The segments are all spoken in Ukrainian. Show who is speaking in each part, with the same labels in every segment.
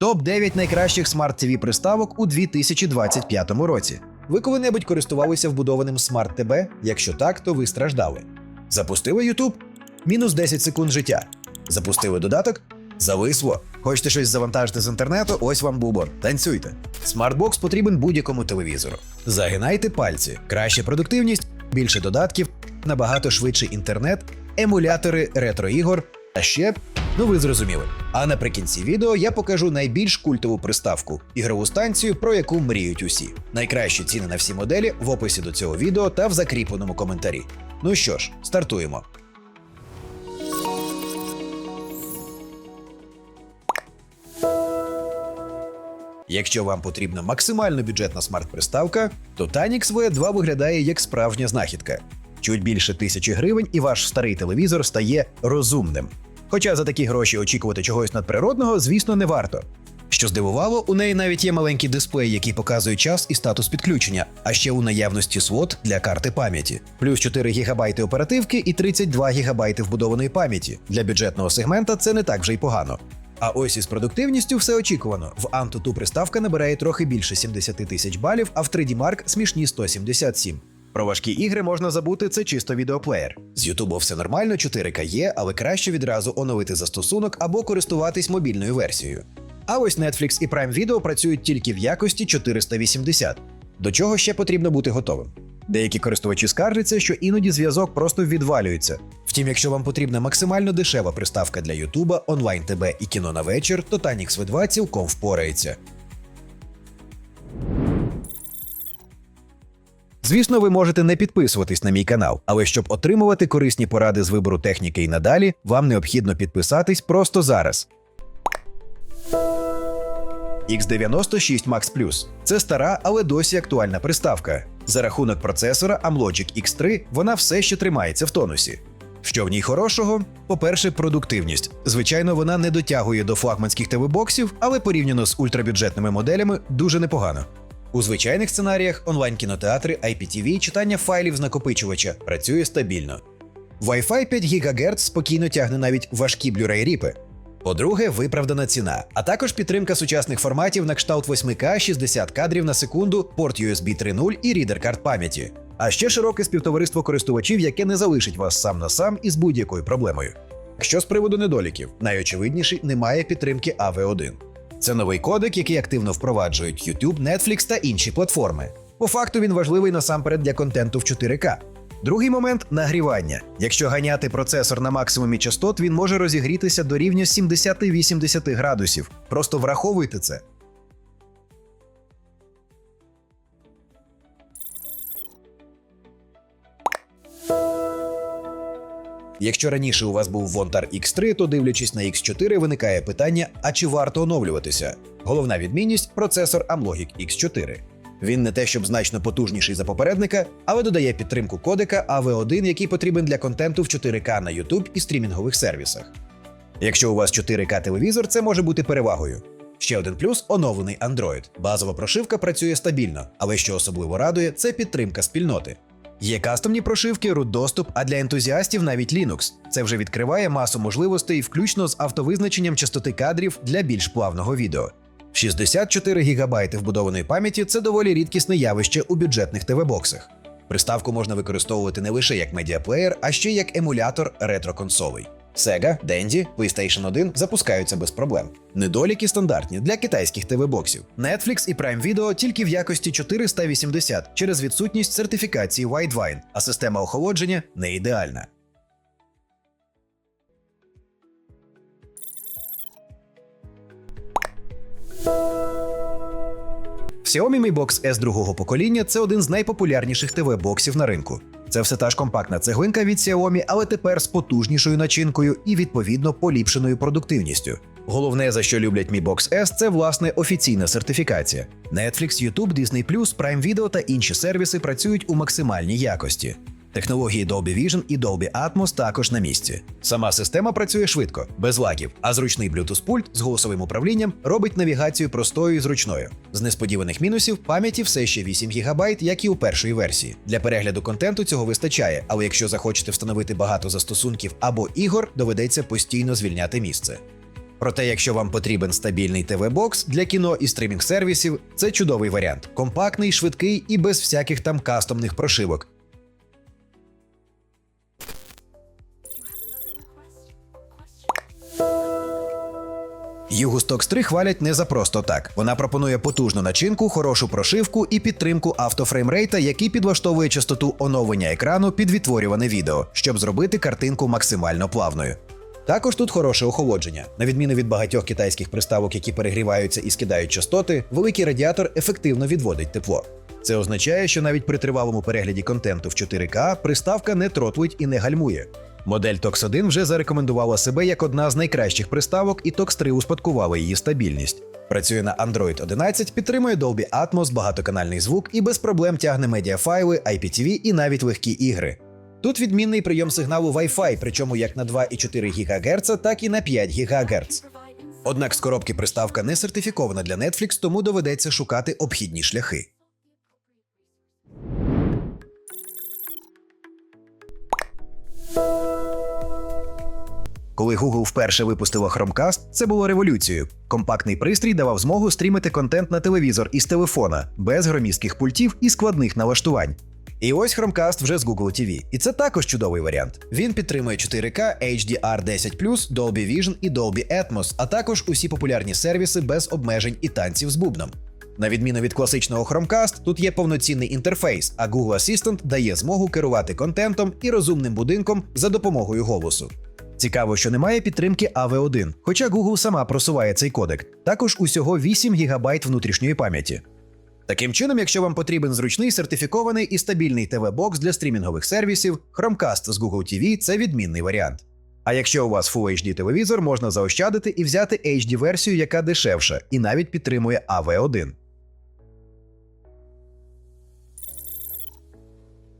Speaker 1: Топ 9 найкращих смарт tv приставок у 2025 році. Ви коли-небудь користувалися вбудованим смарт ТБ? Якщо так, то ви страждали. Запустили YouTube? Мінус 10 секунд життя. Запустили додаток? Зависло. Хочете щось завантажити з інтернету? Ось вам бубон. Танцюйте. Смартбокс потрібен будь-якому телевізору. Загинайте пальці, краща продуктивність, більше додатків, набагато швидший інтернет, емулятори ретро-ігор, а ще, ну ви зрозуміли. А наприкінці відео я покажу найбільш культову приставку ігрову станцію, про яку мріють усі. Найкращі ціни на всі моделі в описі до цього відео та в закріпленому коментарі. Ну що ж, стартуємо. Якщо вам потрібна максимально бюджетна смарт-приставка, то Tanix V2 виглядає як справжня знахідка. Чуть більше тисячі гривень, і ваш старий телевізор стає розумним. Хоча за такі гроші очікувати чогось надприродного, звісно, не варто. Що здивувало, у неї навіть є маленький дисплей, який показує час і статус підключення, а ще у наявності слот для карти пам'яті, плюс 4 ГБ оперативки і 32 ГБ вбудованої пам'яті. Для бюджетного сегмента це не так вже й погано. А ось із продуктивністю все очікувано. В Antutu приставка набирає трохи більше 70 тисяч балів, а в 3D Mark смішні 177. Про важкі ігри можна забути, це чисто відеоплеєр. З YouTube все нормально, 4К є, але краще відразу оновити застосунок або користуватись мобільною версією. А ось Netflix і Prime Video працюють тільки в якості 480. До чого ще потрібно бути готовим. Деякі користувачі скаржаться, що іноді зв'язок просто відвалюється. Втім, якщо вам потрібна максимально дешева приставка для Ютуба, онлайн ТБ і кіно на вечір, то Tanix V2 цілком впорається. Звісно, ви можете не підписуватись на мій канал, але щоб отримувати корисні поради з вибору техніки і надалі, вам необхідно підписатись просто зараз. X96 Max Plus – це стара, але досі актуальна приставка. За рахунок процесора Amlogic X3 вона все ще тримається в тонусі. Що в ній хорошого? По-перше, продуктивність. Звичайно, вона не дотягує до флагманських ТВ-боксів, але порівняно з ультрабюджетними моделями дуже непогано. У звичайних сценаріях онлайн-кінотеатри, IPTV, читання файлів з накопичувача працює стабільно. Wi-Fi 5 ГГц спокійно тягне навіть важкі Blu-ray ріпи. По-друге, виправдана ціна, а також підтримка сучасних форматів на кшталт 8К 60 кадрів на секунду, порт USB 3.0 і рідер карт пам'яті. А ще широке співтовариство користувачів, яке не залишить вас сам на сам із будь-якою проблемою. Що з приводу недоліків, найочевидніший немає підтримки AV1. Це новий кодек, який активно впроваджують YouTube, Netflix та інші платформи. По факту він важливий насамперед для контенту в 4К. Другий момент нагрівання. Якщо ганяти процесор на максимумі частот, він може розігрітися до рівня 70-80 градусів. Просто враховуйте це. Якщо раніше у вас був Вонтар X3, то дивлячись на X4, виникає питання: а чи варто оновлюватися? Головна відмінність процесор Amlogic X4. Він не те, щоб значно потужніший за попередника, але додає підтримку кодека AV1, який потрібен для контенту в 4К на YouTube і стрімінгових сервісах. Якщо у вас 4К телевізор, це може бути перевагою. Ще один плюс оновлений Android. Базова прошивка працює стабільно, але що особливо радує, це підтримка спільноти. Є кастомні прошивки, root доступ, а для ентузіастів навіть Linux. Це вже відкриває масу можливостей, включно з автовизначенням частоти кадрів для більш плавного відео. 64 ГБ вбудованої пам'яті це доволі рідкісне явище у бюджетних ТВ-боксах. Приставку можна використовувати не лише як медіаплеєр, а ще як емулятор ретро-консолей. Sega, Dendy, PlayStation 1 запускаються без проблем. Недоліки стандартні для китайських ТВ-боксів. Netflix і Prime Video тільки в якості 480 через відсутність сертифікації Widevine, а система охолодження не ідеальна. Xiaomi Mi Box S другого покоління це один з найпопулярніших ТВ-боксів на ринку. Це все та ж компактна цеглинка від Xiaomi, але тепер з потужнішою начинкою і відповідно поліпшеною продуктивністю. Головне, за що люблять Mi Box S, це власне офіційна сертифікація. Netflix, YouTube, Disney+, Prime Video та інші сервіси працюють у максимальній якості. Технології Dolby Vision і Dolby Atmos також на місці. Сама система працює швидко, без лагів, а зручний Bluetooth пульт з голосовим управлінням робить навігацію простою і зручною. З несподіваних мінусів пам'яті все ще 8 ГБ, як і у першої версії. Для перегляду контенту цього вистачає, але якщо захочете встановити багато застосунків або ігор, доведеться постійно звільняти місце. Проте, якщо вам потрібен стабільний ТВ-бокс для кіно і стрімінг сервісів, це чудовий варіант. Компактний, швидкий і без всяких там кастомних прошивок. Югустоx 3 хвалять не за просто так. Вона пропонує потужну начинку, хорошу прошивку і підтримку автофреймрейта, який підлаштовує частоту оновлення екрану під відтворюване відео, щоб зробити картинку максимально плавною. Також тут хороше охолодження. На відміну від багатьох китайських приставок, які перегріваються і скидають частоти, великий радіатор ефективно відводить тепло. Це означає, що навіть при тривалому перегляді контенту в 4К приставка не тротлить і не гальмує. Модель TOX 1 вже зарекомендувала себе як одна з найкращих приставок, і TOX 3 успадкувала її стабільність. Працює на Android 11, підтримує Dolby Atmos, багатоканальний звук і без проблем тягне медіафайли, IPTV і навіть легкі ігри. Тут відмінний прийом сигналу Wi-Fi, причому як на 2,4 ГГц, так і на 5 ГГц. Однак з коробки приставка не сертифікована для Netflix, тому доведеться шукати обхідні шляхи. Коли Google вперше випустила Chromecast, це було революцією. Компактний пристрій давав змогу стрімити контент на телевізор із телефона, без громістких пультів і складних налаштувань. І ось Chromecast вже з Google TV. І це також чудовий варіант. Він підтримує 4K, HDR10+, Dolby Vision і Dolby Atmos, а також усі популярні сервіси без обмежень і танців з бубном. На відміну від класичного Chromecast, тут є повноцінний інтерфейс, а Google Assistant дає змогу керувати контентом і розумним будинком за допомогою голосу. Цікаво, що немає підтримки AV1, хоча Google сама просуває цей кодек. Також усього 8 ГБ внутрішньої пам'яті. Таким чином, якщо вам потрібен зручний сертифікований і стабільний ТВ-бокс для стрімінгових сервісів, Chromecast з Google TV – це відмінний варіант. А якщо у вас Full HD телевізор, можна заощадити і взяти HD-версію, яка дешевша, і навіть підтримує AV1.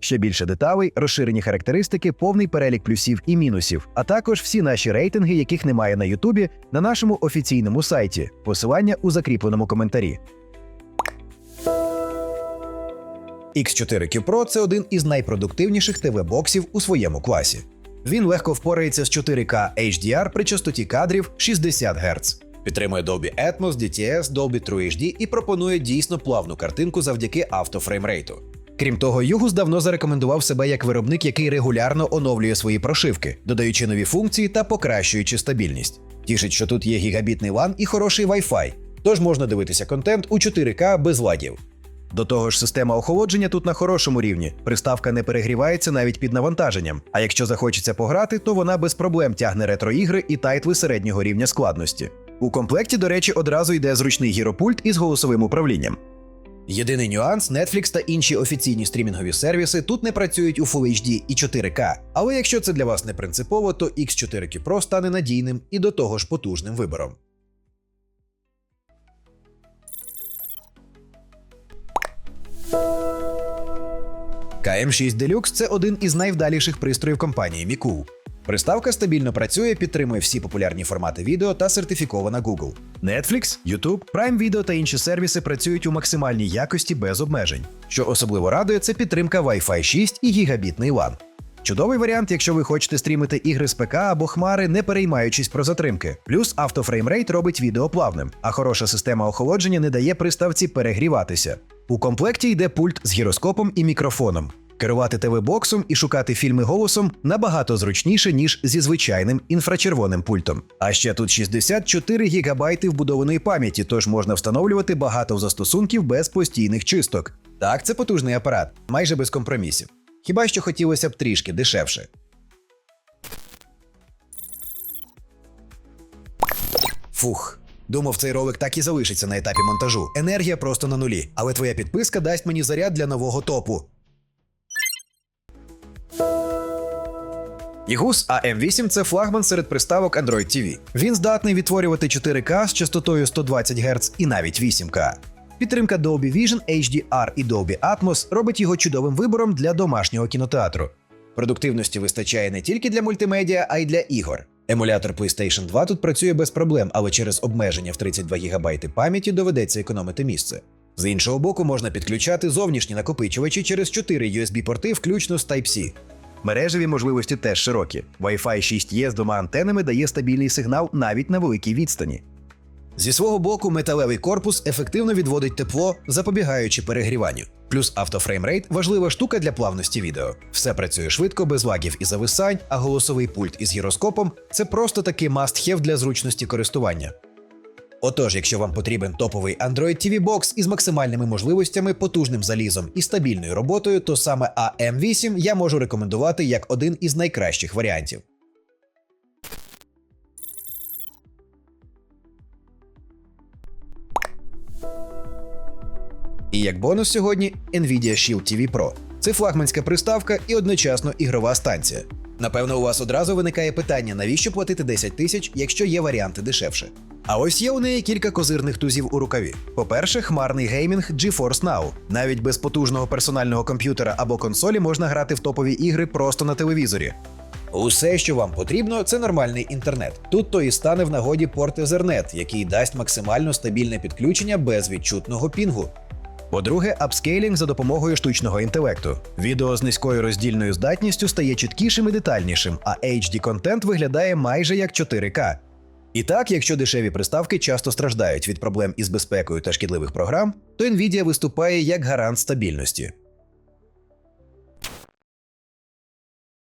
Speaker 1: Ще більше деталей, розширені характеристики, повний перелік плюсів і мінусів, а також всі наші рейтинги, яких немає на Ютубі, на нашому офіційному сайті. Посилання у закріпленому коментарі. X4Q Pro це один із найпродуктивніших ТВ-боксів у своєму класі. Він легко впорається з 4К HDR при частоті кадрів 60 Гц. Підтримує Dolby Atmos, DTS, Dolby True HD і пропонує дійсно плавну картинку завдяки автофреймрейту. Крім того, Югус давно зарекомендував себе як виробник, який регулярно оновлює свої прошивки, додаючи нові функції та покращуючи стабільність. Тішить, що тут є гігабітний LAN і хороший Wi-Fi, тож можна дивитися контент у 4К без ладів. До того ж, система охолодження тут на хорошому рівні. Приставка не перегрівається навіть під навантаженням. А якщо захочеться пограти, то вона без проблем тягне ретро-ігри і тайтли середнього рівня складності. У комплекті, до речі, одразу йде зручний гіропульт із голосовим управлінням. Єдиний нюанс Netflix та інші офіційні стрімінгові сервіси тут не працюють у Full HD і 4К. Але якщо це для вас не принципово, то X4Q Pro стане надійним і до того ж потужним вибором. KM6 Deluxe – це один із найвдаліших пристроїв компанії Miku. Приставка стабільно працює, підтримує всі популярні формати відео та сертифікована Google. Netflix, YouTube, Prime Video та інші сервіси працюють у максимальній якості без обмежень. Що особливо радує, це підтримка Wi-Fi 6 і гігабітний LAN. Чудовий варіант, якщо ви хочете стрімити ігри з ПК або хмари, не переймаючись про затримки. Плюс автофреймрейт робить відео плавним, а хороша система охолодження не дає приставці перегріватися. У комплекті йде пульт з гіроскопом і мікрофоном. Керувати ТВ-боксом і шукати фільми голосом набагато зручніше, ніж зі звичайним інфрачервоним пультом. А ще тут 64 ГБ вбудованої пам'яті, тож можна встановлювати багато застосунків без постійних чисток. Так, це потужний апарат, майже без компромісів. Хіба що хотілося б трішки дешевше. Фух. Думав, цей ролик так і залишиться на етапі монтажу. Енергія просто на нулі, але твоя підписка дасть мені заряд для нового топу. Ігус AM8 це флагман серед приставок Android TV. Він здатний відтворювати 4К з частотою 120 Гц і навіть 8К. Підтримка Dolby Vision, HDR і Dolby Atmos робить його чудовим вибором для домашнього кінотеатру. Продуктивності вистачає не тільки для мультимедіа, а й для ігор. Емулятор PlayStation 2 тут працює без проблем, але через обмеження в 32 ГБ пам'яті доведеться економити місце. З іншого боку, можна підключати зовнішні накопичувачі через 4 USB-порти, включно з Type-C. Мережеві можливості теж широкі. Wi-Fi 6E з двома антенами дає стабільний сигнал навіть на великій відстані. Зі свого боку, металевий корпус ефективно відводить тепло, запобігаючи перегріванню. Плюс автофреймрейт важлива штука для плавності відео. Все працює швидко, без лагів і зависань, а голосовий пульт із гіроскопом це просто такий must-have для зручності користування. Отож, якщо вам потрібен топовий Android TV Box із максимальними можливостями, потужним залізом і стабільною роботою, то саме AM8 я можу рекомендувати як один із найкращих варіантів. І як бонус сьогодні Nvidia Shield TV Pro. Це флагманська приставка і одночасно ігрова станція. Напевно, у вас одразу виникає питання, навіщо платити 10 тисяч, якщо є варіанти дешевше. А ось є у неї кілька козирних тузів у рукаві. По-перше, хмарний геймінг GeForce Now. Навіть без потужного персонального комп'ютера або консолі можна грати в топові ігри просто на телевізорі. Усе, що вам потрібно, це нормальний інтернет. Тут то і стане в нагоді порт Ethernet, який дасть максимально стабільне підключення без відчутного пінгу. По-друге, апскейлінг за допомогою штучного інтелекту. Відео з низькою роздільною здатністю стає чіткішим і детальнішим, а HD контент виглядає майже як 4К. І так, якщо дешеві приставки часто страждають від проблем із безпекою та шкідливих програм, то Nvidia виступає як гарант стабільності.